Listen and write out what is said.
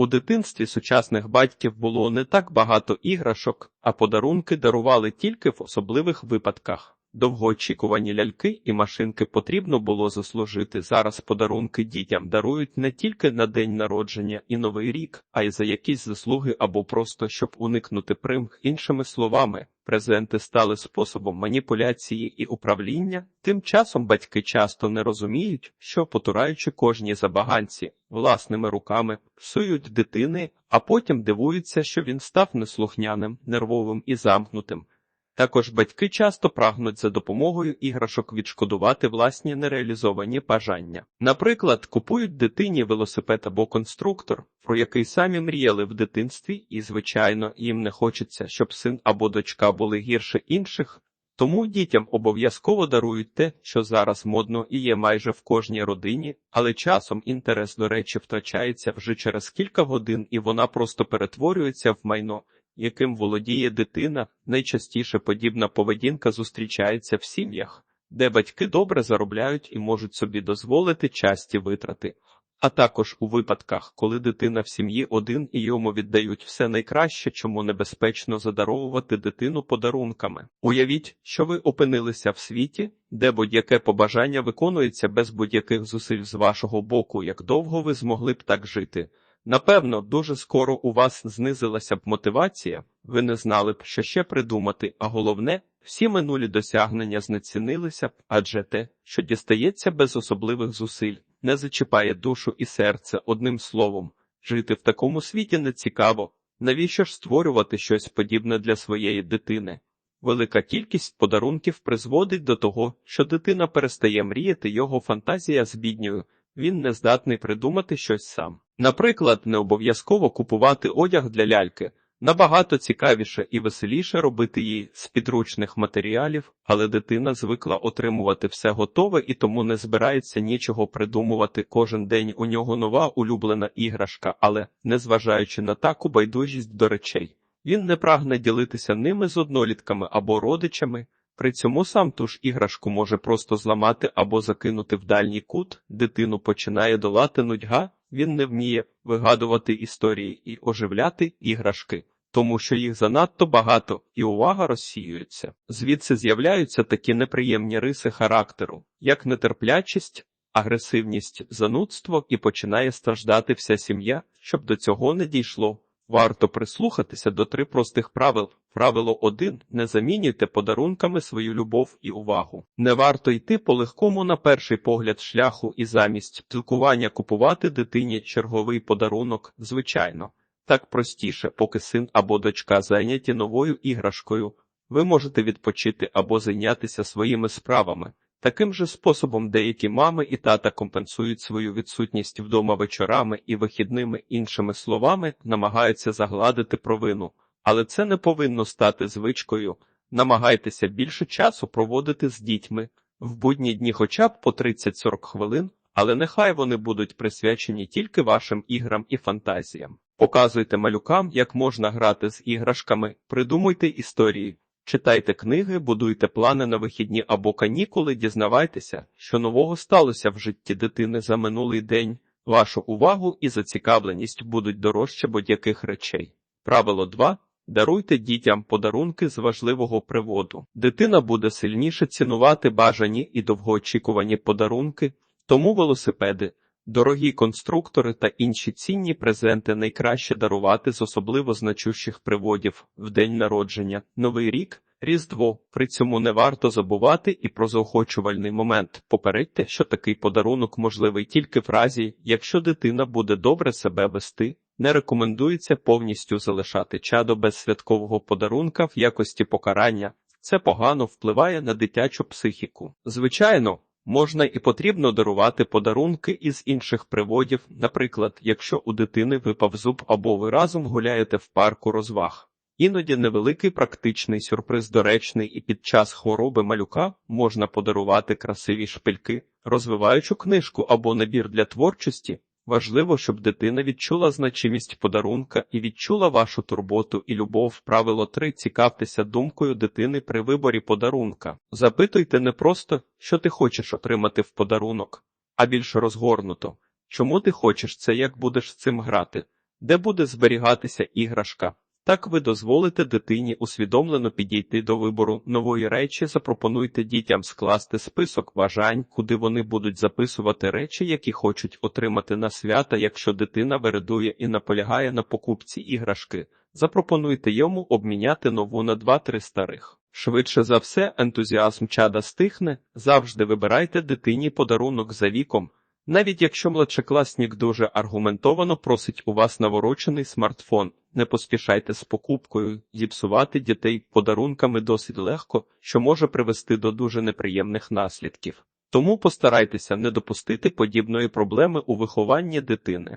У дитинстві сучасних батьків було не так багато іграшок, а подарунки дарували тільки в особливих випадках. Довгоочікувані ляльки і машинки потрібно було заслужити. Зараз подарунки дітям дарують не тільки на день народження і новий рік, а й за якісь заслуги або просто щоб уникнути примх. Іншими словами, презенти стали способом маніпуляції і управління. Тим часом батьки часто не розуміють, що потураючи кожній забаганці власними руками, псують дитини, а потім дивуються, що він став неслухняним, нервовим і замкнутим. Також батьки часто прагнуть за допомогою іграшок відшкодувати власні нереалізовані бажання. Наприклад, купують дитині велосипед або конструктор, про який самі мріяли в дитинстві, і, звичайно, їм не хочеться, щоб син або дочка були гірше інших. Тому дітям обов'язково дарують те, що зараз модно і є майже в кожній родині, але часом інтерес до речі втрачається вже через кілька годин, і вона просто перетворюється в майно яким володіє дитина, найчастіше подібна поведінка зустрічається в сім'ях, де батьки добре заробляють і можуть собі дозволити часті витрати. А також у випадках, коли дитина в сім'ї один і йому віддають все найкраще, чому небезпечно задаровувати дитину подарунками. Уявіть, що ви опинилися в світі, де будь-яке побажання виконується без будь-яких зусиль з вашого боку, як довго ви змогли б так жити. Напевно, дуже скоро у вас знизилася б мотивація, ви не знали б, що ще придумати, а головне, всі минулі досягнення знецінилися б, адже те, що дістається без особливих зусиль, не зачіпає душу і серце одним словом. Жити в такому світі не цікаво, навіщо ж створювати щось подібне для своєї дитини? Велика кількість подарунків призводить до того, що дитина перестає мріяти, його фантазія збіднює, він не здатний придумати щось сам. Наприклад, не обов'язково купувати одяг для ляльки. Набагато цікавіше і веселіше робити її з підручних матеріалів, але дитина звикла отримувати все готове і тому не збирається нічого придумувати. Кожен день у нього нова улюблена іграшка, але, незважаючи на таку байдужість до речей, він не прагне ділитися ними з однолітками або родичами. При цьому сам ту ж іграшку може просто зламати або закинути в дальній кут, дитину починає долати нудьга, він не вміє вигадувати історії і оживляти іграшки, тому що їх занадто багато і увага розсіюється. Звідси з'являються такі неприємні риси характеру, як нетерплячість, агресивність, занудство і починає страждати вся сім'я, щоб до цього не дійшло. Варто прислухатися до три простих правил. Правило 1. не замінюйте подарунками свою любов і увагу. Не варто йти по легкому на перший погляд шляху і замість спілкування купувати дитині черговий подарунок, звичайно. Так простіше, поки син або дочка зайняті новою іграшкою, ви можете відпочити або зайнятися своїми справами. Таким же способом деякі мами і тата компенсують свою відсутність вдома вечорами і вихідними іншими словами намагаються загладити провину, але це не повинно стати звичкою. Намагайтеся більше часу проводити з дітьми в будні дні, хоча б по 30-40 хвилин, але нехай вони будуть присвячені тільки вашим іграм і фантазіям. Показуйте малюкам, як можна грати з іграшками, придумуйте історії. Читайте книги, будуйте плани на вихідні або канікули, дізнавайтеся, що нового сталося в житті дитини за минулий день. Вашу увагу і зацікавленість будуть дорожче будь-яких речей. Правило 2. Даруйте дітям подарунки з важливого приводу. Дитина буде сильніше цінувати бажані і довгоочікувані подарунки, тому велосипеди, дорогі конструктори та інші цінні презенти найкраще дарувати з особливо значущих приводів в день народження, новий рік. Різдво при цьому не варто забувати і про заохочувальний момент. Попередьте, що такий подарунок можливий тільки в разі, якщо дитина буде добре себе вести. Не рекомендується повністю залишати чадо без святкового подарунка в якості покарання. Це погано впливає на дитячу психіку. Звичайно, можна і потрібно дарувати подарунки із інших приводів, наприклад, якщо у дитини випав зуб або ви разом гуляєте в парку розваг. Іноді невеликий практичний сюрприз доречний і під час хвороби малюка можна подарувати красиві шпильки, розвиваючу книжку або набір для творчості. Важливо, щоб дитина відчула значимість подарунка і відчула вашу турботу і любов. Правило 3. Цікавтеся думкою дитини при виборі подарунка. Запитуйте не просто, що ти хочеш отримати в подарунок, а більш розгорнуто. Чому ти хочеш це, як будеш з цим грати? де буде зберігатися іграшка. Так ви дозволите дитині усвідомлено підійти до вибору нової речі, запропонуйте дітям скласти список бажань, куди вони будуть записувати речі, які хочуть отримати на свята, якщо дитина вередує і наполягає на покупці іграшки. Запропонуйте йому обміняти нову на два-три старих. Швидше за все, ентузіазм чада стихне, завжди вибирайте дитині подарунок за віком. Навіть якщо младшекласник дуже аргументовано просить у вас наворочений смартфон, не поспішайте з покупкою, зіпсувати дітей подарунками досить легко, що може привести до дуже неприємних наслідків. Тому постарайтеся не допустити подібної проблеми у вихованні дитини.